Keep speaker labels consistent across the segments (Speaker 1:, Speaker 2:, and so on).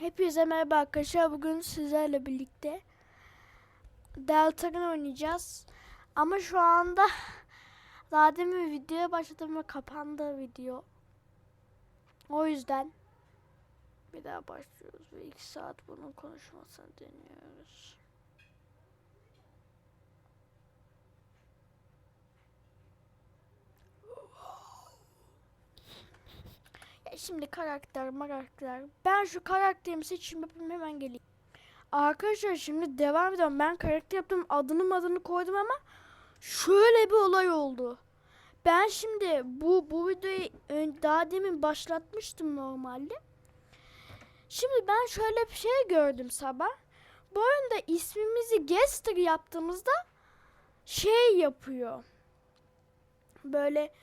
Speaker 1: Hepinize merhaba arkadaşlar. Bugün sizlerle birlikte Deltarune oynayacağız. Ama şu anda daha demin videoya başladım ve kapandı video. O yüzden bir daha başlıyoruz ve 2 saat bunun konuşmasını deniyoruz. Şimdi karakter karakter. Ben şu karakterimi seçim yapayım hemen geleyim. Arkadaşlar şimdi devam ediyorum. Ben karakter yaptım. Adını adını koydum ama şöyle bir olay oldu. Ben şimdi bu bu videoyu daha demin başlatmıştım normalde. Şimdi ben şöyle bir şey gördüm sabah. Bu oyunda ismimizi Gester yaptığımızda şey yapıyor. Böyle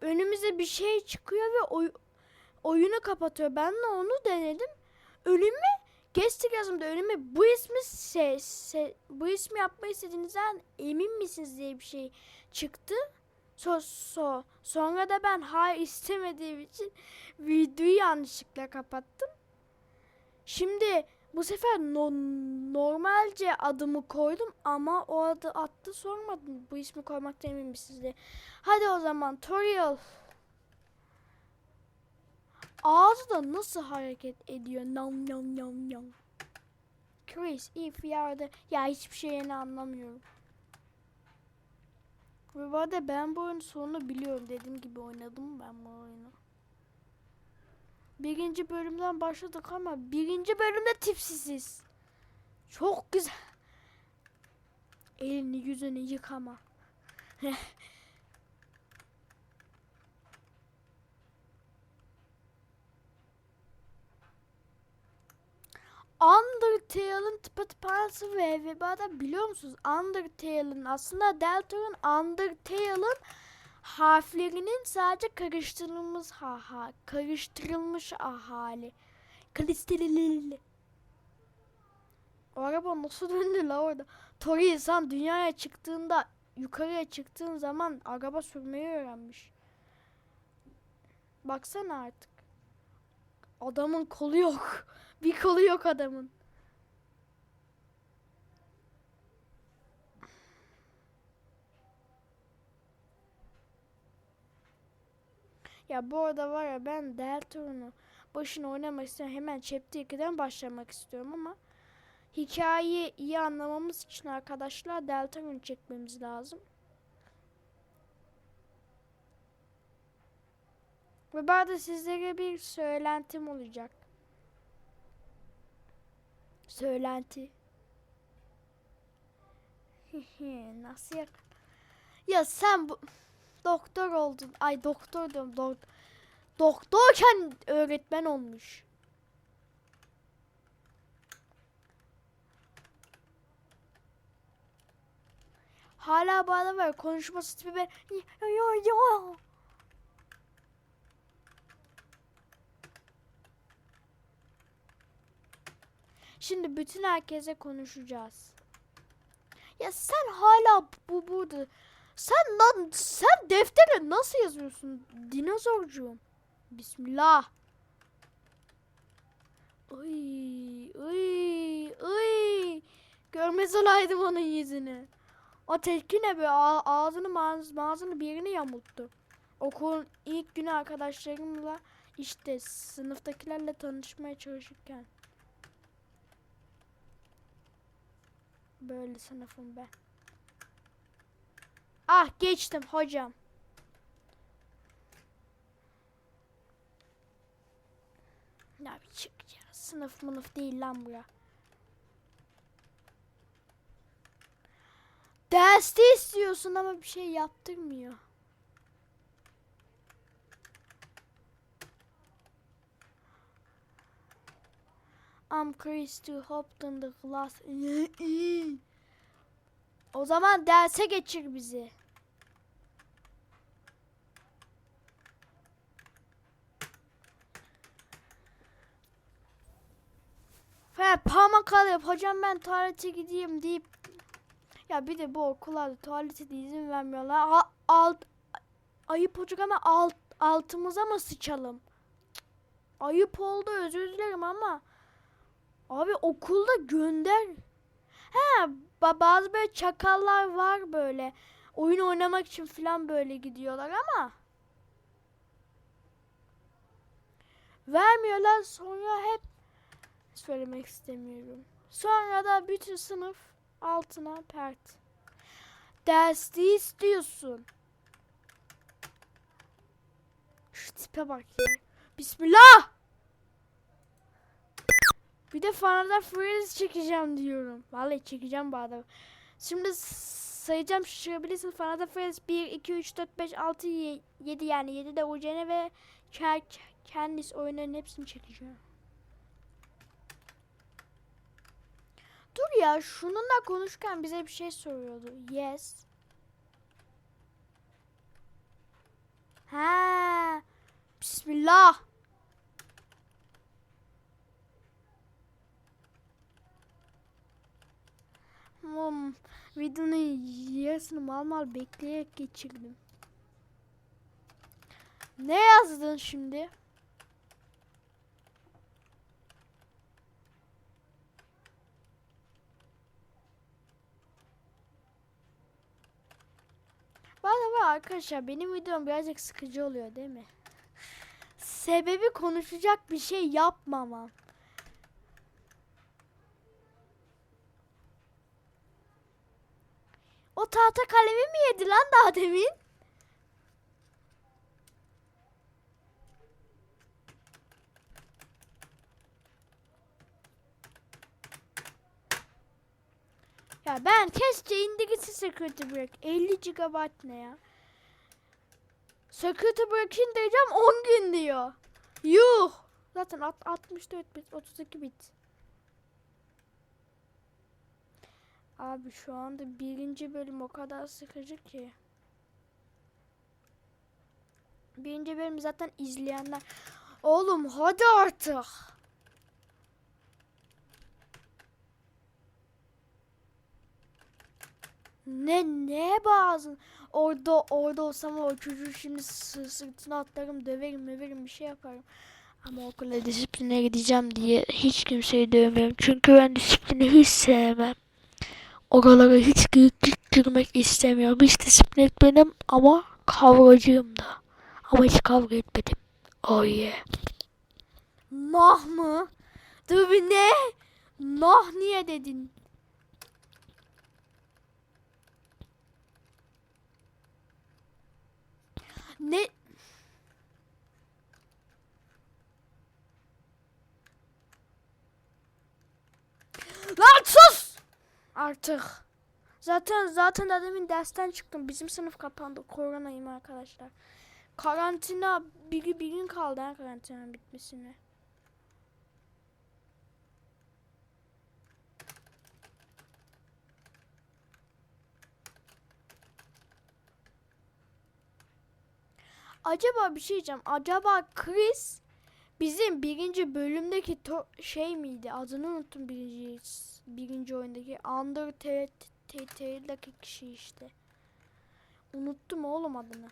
Speaker 1: önümüze bir şey çıkıyor ve oy- oyunu kapatıyor. Ben de onu denedim. Önüme Gestik yazımda önüme bu ismi se, se- bu ismi yapmayı istediğinizden emin misiniz diye bir şey çıktı. So, so. Sonra da ben hayır istemediğim için videoyu yanlışlıkla kapattım. Şimdi bu sefer no- normalce adımı koydum ama o adı attı sormadım. Bu ismi koymakta emin misiniz diye. Hadi o zaman Toriel. Ağzı da nasıl hareket ediyor? Nam nam nam nam. Chris, if you are the... Ya hiçbir şeyini anlamıyorum. Ve bu arada ben bu oyunun sonunu biliyorum. Dediğim gibi oynadım ben bu oyunu. Birinci bölümden başladık ama birinci bölümde tipsiziz. Çok güzel. Elini yüzünü yıkama. Undertale'ın tıpatıpansı ve ve arada biliyor musunuz Undertale'ın aslında Deltarune Undertale'ın harflerinin sadece karıştırılmış ha, ha karıştırılmış ah hali. Karıştırılmış. O araba nasıl döndü la orada? Tori insan dünyaya çıktığında yukarıya çıktığın zaman araba sürmeyi öğrenmiş. Baksana artık. Adamın kolu yok. Bir kolu yok adamın. Ya bu arada var ya ben Deltarune'u başına oynamak istiyorum. Hemen Chapter 2'den başlamak istiyorum ama hikayeyi iyi anlamamız için arkadaşlar Deltarune çekmemiz lazım. Ve bu sizlere bir söylentim olacak. Söylenti. Nasıl yak? Ya sen bu doktor oldun. Ay doktor diyorum. Dok Doktorken öğretmen olmuş. Hala bana var konuşması tipi ben ya ya ya. Şimdi bütün herkese konuşacağız. Ya sen hala bu burada. Sen lan sen deftere nasıl yazıyorsun dinozorcuğum? Bismillah. Uy, uy, uy. Görmez olaydım onun yüzünü. O tepki ne be? Ağ- ağzını ağzını bir yerine yamulttu. Okulun ilk günü arkadaşlarımla işte sınıftakilerle tanışmaya çalışırken. Böyle sınıfım ben. Ah geçtim hocam. Ya bir çık ya. Sınıf mınıf değil lan bu ya. Derste istiyorsun ama bir şey yaptırmıyor. I'm Chris to hopped the class. o zaman derse geçir bizi. He parmak alıp hocam ben tuvalete gideyim deyip ya bir de bu okullarda tuvalete de izin vermiyorlar. A- alt ayıp olacak ama alt altımıza mı sıçalım? Ayıp oldu özür dilerim ama Abi okulda gönder. He ba- bazı böyle çakallar var böyle. Oyun oynamak için falan böyle gidiyorlar ama. Vermiyorlar sonra hep söylemek istemiyorum. Sonra da bütün sınıf altına pert. Dersi istiyorsun. Şu tipe bak ya. Bismillah. Bir de Fanada Freeze çekeceğim diyorum. Vallahi çekeceğim bu arada. Şimdi sayacağım şaşırabilirsin. Fanada Freeze 1, 2, 3, 4, 5, 6, 7 yani 7 de UCN ve Candice oyunların hepsini çekeceğim. Dur ya şununla konuşurken bize bir şey soruyordu. Yes. Ha. Bismillah. Hmm, videonun yarısını mal mal bekleyerek geçirdim. Ne yazdın şimdi? Arada arkadaşlar benim videom birazcık sıkıcı oluyor değil mi? Sebebi konuşacak bir şey yapmamam. O tahta kalemi mi yedi lan daha demin? Ya ben keşke indirisi security break. 50 GB ne ya? Security break indireceğim 10 gün diyor. Yuh. Zaten alt- 64 bit 32 bit. Abi şu anda birinci bölüm o kadar sıkıcı ki. Birinci bölüm zaten izleyenler. Oğlum hadi artık. Ne ne bazı orada orada olsam o çocuğu şimdi sı- sırtına atlarım döverim döverim bir şey yaparım. Ama okula disipline gideceğim diye hiç kimseyi dövmüyorum. Çünkü ben disiplini hiç sevmem. Oralara hiç gir- girmek istemiyorum. Hiç disiplin etmedim ama kavgacıyım da. Ama hiç kavga etmedim. Oh yeah. Nah mı? Dur bir ne? Nah niye dedin? Ne? Lan sus! Artık. Zaten zaten demin dersten çıktım. Bizim sınıf kapandı. Koronayım arkadaşlar. Karantina bir, bir gün kaldı ha karantinanın bitmesine. Acaba bir şey diyeceğim. Acaba Chris bizim birinci bölümdeki şey miydi? Adını unuttum birinci birinci oyundaki Undertale'daki kişi işte. Unuttum oğlum adını.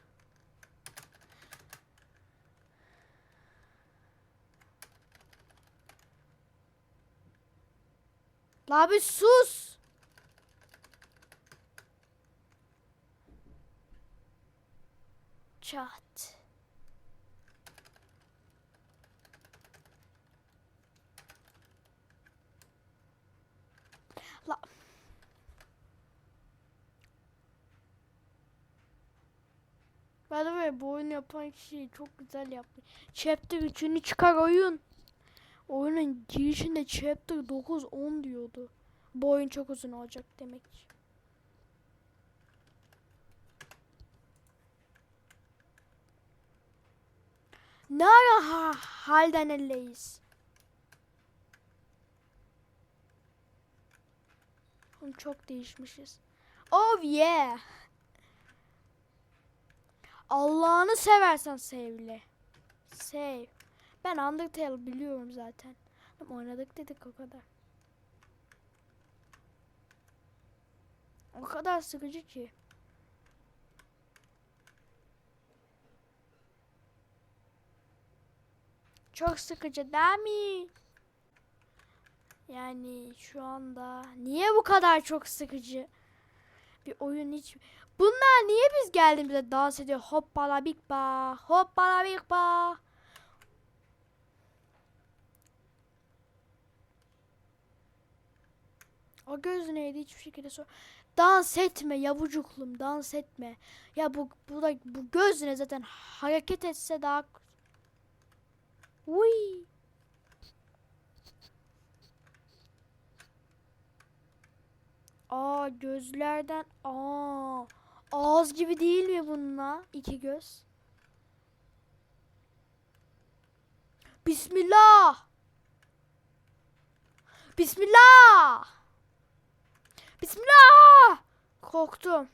Speaker 1: La bir sus. Çat. La. The way, bu oyunu yapan kişi çok güzel yapmış. Chapter 3'ünü çıkar oyun. Oyunun girişinde chapter 9 10 diyordu. Bu oyun çok uzun olacak demek. Ne ara ha, halden elleyiz? Çok değişmişiz. Oh yeah. Allah'ını seversen sevle. Sev. Ben Undertale biliyorum zaten. Ama oynadık dedik o kadar. O kadar sıkıcı ki. Çok sıkıcı değil mi? yani şu anda. Niye bu kadar çok sıkıcı? Bir oyun hiç... Bunlar niye biz geldiğimizde dans ediyor? Hoppala big ba, hoppala big ba. O göz neydi hiçbir şekilde sor. Dans etme yavucuklum dans etme. Ya bu bu da bu göz ne zaten hareket etse daha Uy. Aa gözlerden aa ağız gibi değil mi bununla iki göz? Bismillah. Bismillah. Bismillah. Korktum.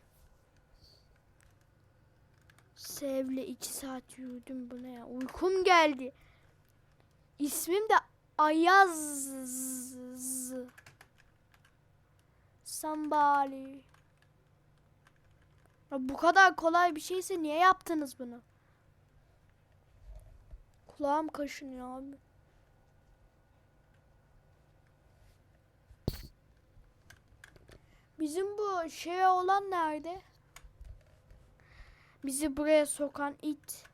Speaker 1: Sevle iki saat yürüdüm bu ne ya? Uykum geldi. İsmim de Ayaz. Somebody. Ya bu kadar kolay bir şeyse niye yaptınız bunu? Kulağım kaşınıyor abi. Bizim bu şey olan nerede? Bizi buraya sokan it.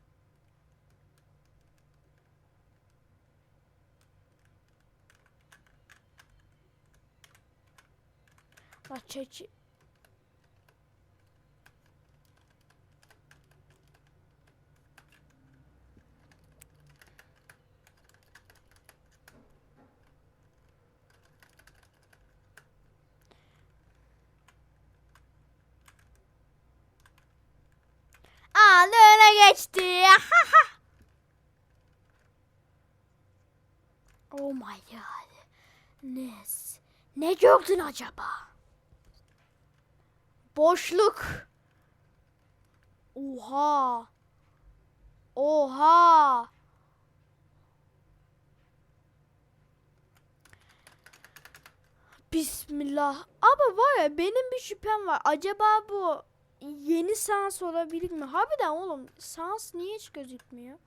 Speaker 1: La çeçi. Ağlığına geçti. oh my god. Nes. Ne gördün acaba? Boşluk. Oha. Oha. Bismillah. Ama var ya benim bir şüphem var. Acaba bu yeni sans olabilir mi? Harbiden oğlum sans niye hiç gözükmüyor?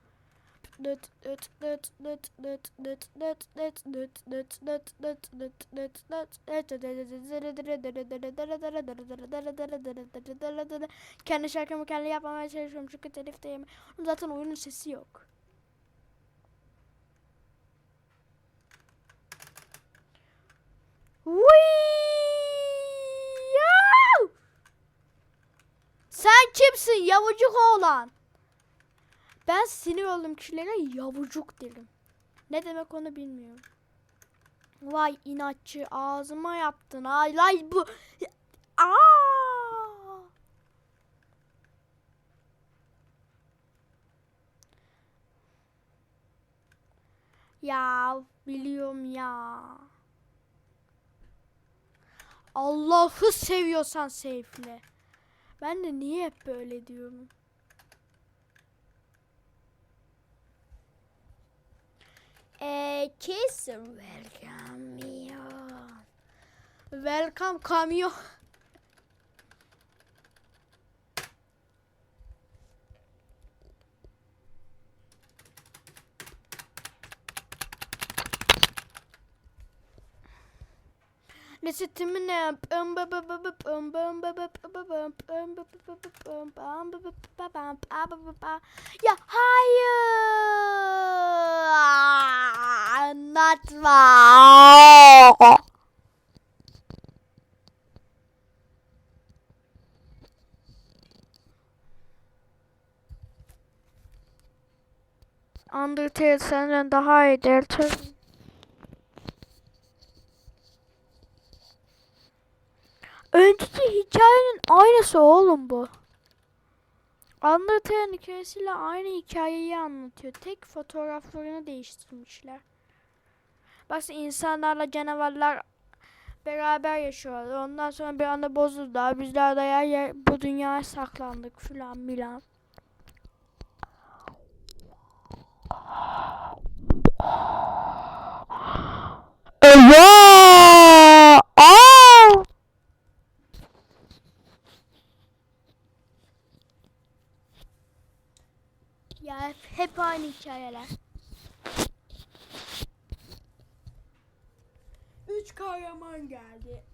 Speaker 1: Kendi şarkımı kendi yapmamaya çalışıyorum çünkü telif de yeme. Zaten oyunun sesi yok. Sen kimsin yavucuk oğlan? Ben sinir oldum kişilere yavucuk derim. Ne demek onu bilmiyorum. Vay inatçı ağzıma yaptın. Ay lay bu. Aa! Ya biliyorum ya. Allah'ı seviyorsan sevle. Ben de niye hep böyle diyorum? Eee kiss welcome kamyon. Welcome kamyon. Resetimi ne? Ya hayır. Anlatma. Undertale senden daha iyidir. Tabii. Önceki hikayenin aynısı oğlum bu. Undertale'ın hikayesiyle aynı hikayeyi anlatıyor. Tek fotoğraflarını değiştirmişler. Baksana insanlarla canavarlar beraber yaşıyorlar. Ondan sonra bir anda bozuldular. Bizler de yer yer bu dünyaya saklandık filan milan. Ya hep aynı hikayeler. Kahraman geldi.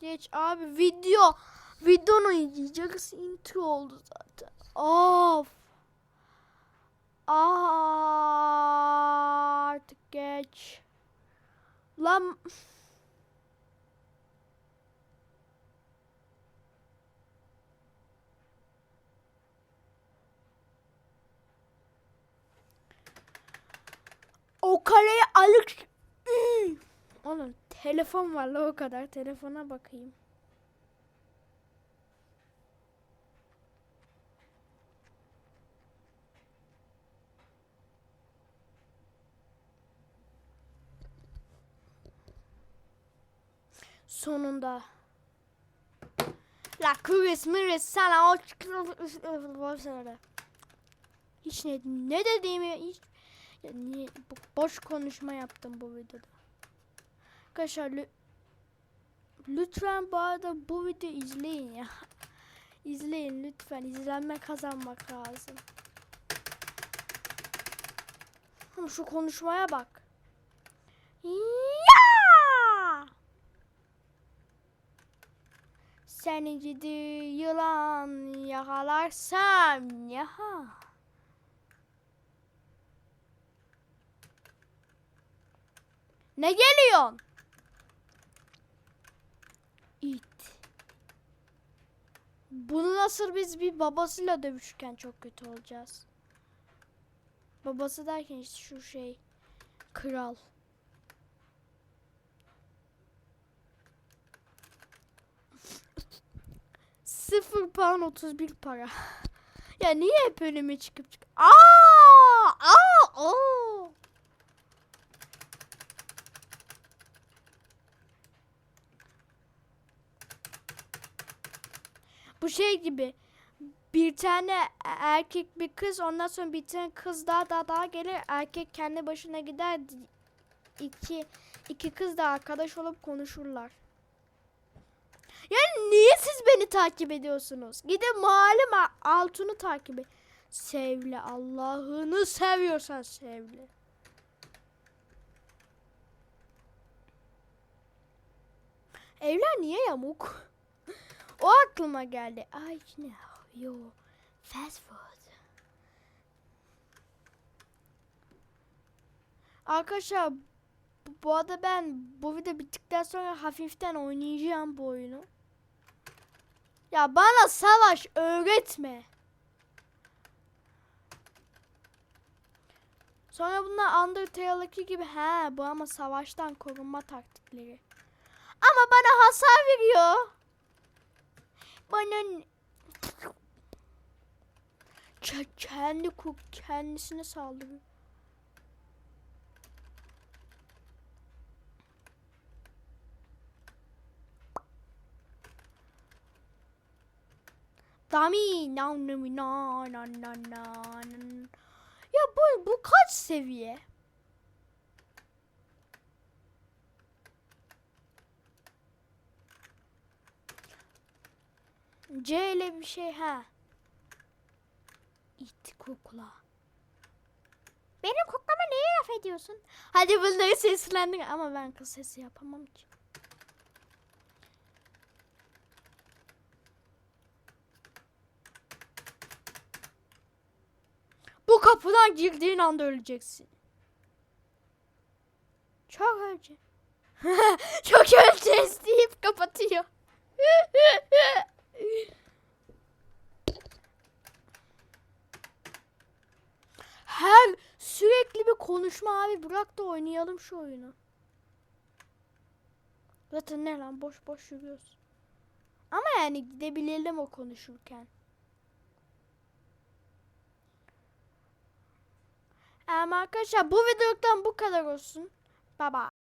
Speaker 1: Geç abi video. Videonun yarısı intro oldu zaten. Of. Aa, artık geç. Lan O kareyi alıp Üy! Oğlum telefon var la o kadar telefona bakayım. Sonunda. La Chris Miris sana o. Hiç ne, ne dediğimi hiç ya niye boş konuşma yaptım bu videoda. Arkadaşlar lü- lütfen bu arada bu videoyu izleyin ya. İzleyin lütfen izlenme kazanmak lazım. Şu konuşmaya bak. Ya! Seni gidi yılan yakalarsam ya. Ne geliyorsun? İt. Bunu nasıl biz bir babasıyla dövüşürken çok kötü olacağız. Babası derken işte şu şey. Kral. Sıfır pound 31 para. ya niye hep önüme çıkıp çık? Aa! Aa! Oo! Bu şey gibi. Bir tane erkek bir kız ondan sonra bir tane kız daha daha daha gelir erkek kendi başına gider iki iki kız da arkadaş olup konuşurlar. Yani niye siz beni takip ediyorsunuz? Gidin malum altını takip et. Sevle Allah'ını seviyorsan sevle. Evler niye yamuk? O aklıma geldi. I know you fast food. Arkadaşlar bu- arada ben bu video bittikten sonra hafiften oynayacağım bu oyunu. Ya bana savaş öğretme. Sonra bunlar Undertale'daki gibi he bu ama savaştan korunma taktikleri. Ama bana hasar veriyor. Bana kendi kendisine saldırıyor. Dami na na na na na. Ya bu bu kaç seviye? C ile bir şey ha. İt kukla. Benim kuklama neye laf ediyorsun? Hadi bunları seslendir ama ben kız sesi yapamam ki. Bu kapıdan girdiğin anda öleceksin. Çok ölce. Çok öleceğiz deyip kapatıyor. Her sürekli bir konuşma abi bırak da oynayalım şu oyunu. Zaten ne lan boş boş yürüyoruz. Ama yani gidebilelim o konuşurken. Ama arkadaşlar bu videodan bu kadar olsun. Bye bye.